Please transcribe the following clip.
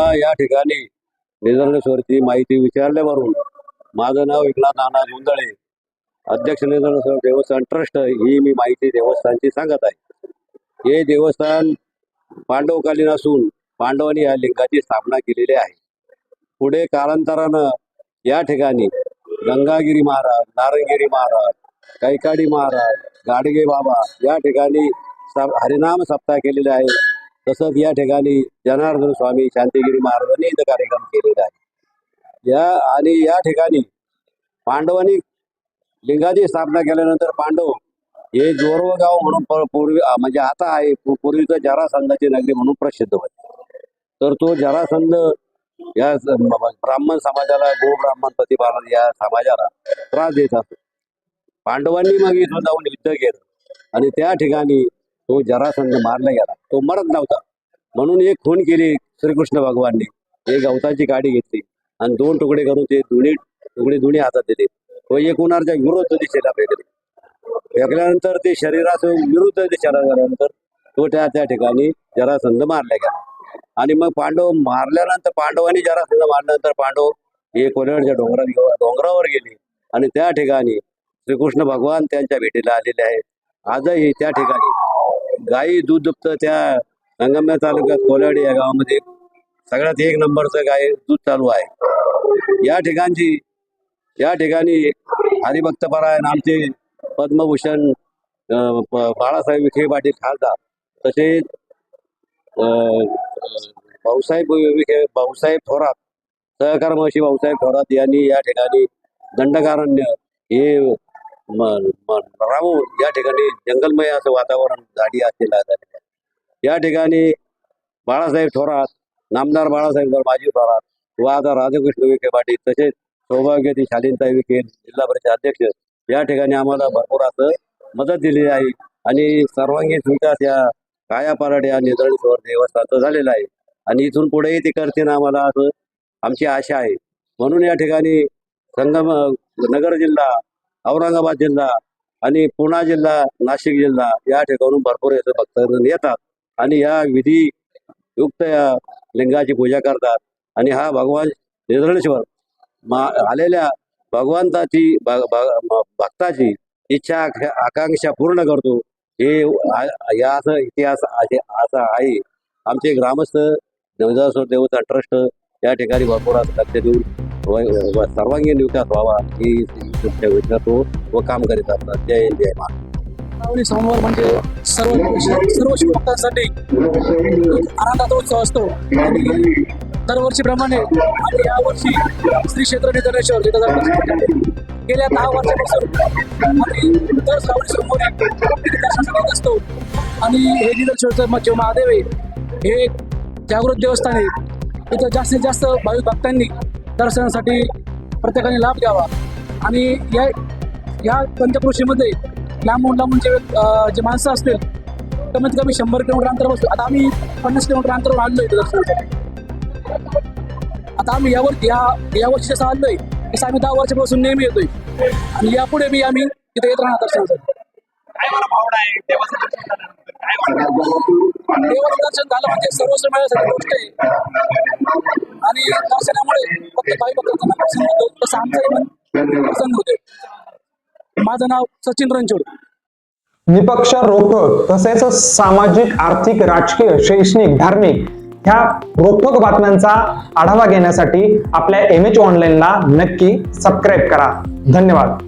या ठिकाणी निदर्शनावरती माहिती विचारल्यावरून माझं नाव एकनाथ नाना गोंधळे अध्यक्ष निदर्शनेश्वर देवस्थान ट्रस्ट ही मी माहिती देवस्थानची सांगत आहे. हे देवस्थान पांडवकालीन असून पांडवांनी या लिंगाची स्थापना केलेली आहे. पुढे कालांतरानं या ठिकाणी गंगागिरी महाराज नारंगिरी महाराज कैकाडी महाराज गाडगे बाबा या ठिकाणी स- हरिनाम सप्ताह केलेले आहे. तसंच या ठिकाणी जनार्दन स्वामी शांतिगिरी महाराजांनी इथं कार्यक्रम केलेला आहे. या आणि या ठिकाणी पांडवांनी लिंगाची स्थापना केल्यानंतर पांडव हे जोरवगाव म्हणून पूर्वी म्हणजे आता आहे पूर्वीचं जरासंधाची नगरी म्हणून प्रसिद्ध होते. तर तो जरासंध या ब्राह्मण समाजाला गो ब्राह्मण प्रतिपालन या समाजाला त्रास देत असतो. पांडवांनी मग इथून जाऊन युद्ध केलं आणि त्या ठिकाणी तो जरासंध मारला गेला. तो मरत नव्हता. म्हणून एक खून केली श्रीकृष्ण भगवानने. एक गवताची गाडी घेतली आणि दोन तुकडे करून ते दोन्ही तुकडे दोन्ही हातात दिले. तो एक उन्हाच्या विरुद्ध दिशेला फेकले. फेकल्यानंतर ते शरीराचं विरुद्ध दिशेला झाल्यानंतर तो त्या त्या ठिकाणी जरासंध मारला गेला. आणि मग पांडव मारल्यानंतर पांडवांनी जरासंध मारल्यानंतर पांडव हे कोल्हाडच्या डोंगरात डोंगरावर गेले. आणि त्या ठिकाणी श्रीकृष्ण भगवान त्यांच्या भेटीला आलेले आहेत. आजही त्या ठिकाणी गाई दूध दुभतं त्या संगमनेर तालुक्यात कोलाडी या गावामध्ये. सगळ्यात एक नंबरचं गाय दूध चालू आहे. या ठिकाणची या ठिकाणी हरिभक्तपरायण आमचे पद्मभूषण बाळासाहेब विखे पाटील खासदार तसेच अं, भाऊसाहेब विखे भाऊसाहेब थोरात सहकार महर्षी भाऊसाहेब थोरात यांनी या ठिकाणी दंडकारण्य हे राहून या ठिकाणी जंगलमय असं वातावरण झाडी असलेलं या ठिकाणी बाळासाहेब थोरात नामदार बाळासाहेब माजी थोरात व आता राधाकृष्ण विखे पाटील तसेच सौभाग्यती शालीनताई विखे जिल्हा परिषद अध्यक्ष या ठिकाणी आम्हाला भरपूर असं मदत दिलेली आहे. आणि सर्वांगीण विकास या कायापालट या निधरणेश्वर देवस्थानचं झालेला आहे. आणि इथून पुढेही ते करतील आम्हाला असं आमची आशा आहे. म्हणून या ठिकाणी संगम नगर जिल्हा औरंगाबाद जिल्हा आणि पुणा जिल्हा नाशिक जिल्हा या ठिकाणून भरपूर येथे भक्तजन येतात. आणि या विधी युक्त या लिंगाची पूजा करतात. आणि हा भगवान निधरणेश्वर मा आलेल्या भगवंताची भक्ताची इच्छा आकांक्षा पूर्ण करतो. हे याचा इतिहास असा आहे. आमचे ग्रामस्थ नवजात देवता ट्रस्ट या ठिकाणी भरपूर असं लक्ष देऊन व- व- सर्वांगीण विकास व्हावा ही इच्छा विचारतो व काम करीत असतात. जय हिंद जय महाराज श्रावणी सोमवार म्हणजे सर्व सर्व शिवभक्तांसाठी आनंदाचा उत्सव असतो. आणि दरवर्षीप्रमाणे आणि यावर्षी श्री क्षेत्र निधनेश्वर जिथं गेल्या दहा वर्षापासून आम्ही दर श्रावणी सोमवारी इथे दर्शनासाठी असतो. आणि हे निधनेश्वरचं जे महादेव आहे. हे जागृत देवस्थान आहे. तिथं जास्तीत जास्त भाविक भक्तांनी दर्शनासाठी प्रत्येकाने लाभ घ्यावा. आणि या या पंचकृषीमध्ये लांबून लांबून जे जे माणसं असतील कमीत कमी शंभर किलोमीटर अंतर बसतो आता आम्ही पन्नास किलोमीटर अंतरावर आणलो इथे दर्शनासाठी. आता आम्ही यावर या या वर्षी जसं आणलोय तसं आम्ही दहा वर्षापासून नेहमी येतोय. आणि यापुढे बी आम्ही तिथे येत राहणार दर्शनासाठी. काय मला भावना आहे? दर्शन झाल्यानंतर देवाचं दर्शन झालं म्हणजे सर्वस्व मिळाल्यासारखी गोष्ट आहे. आणि दर्शनामुळे फक्त काही भक्तांना प्रसन्न होतो. तसं आमचंही मन प्रसन्न होते माझं नाव सचिन रणछोड निपक्ष रोखोक तसेच सामाजिक आर्थिक राजकीय शैक्षणिक धार्मिक ह्या रोखोक बातम्यांचा आढावा घेण्यासाठी आपल्या एम एच ऑनलाईनला नक्की सबस्क्राईब करा. धन्यवाद.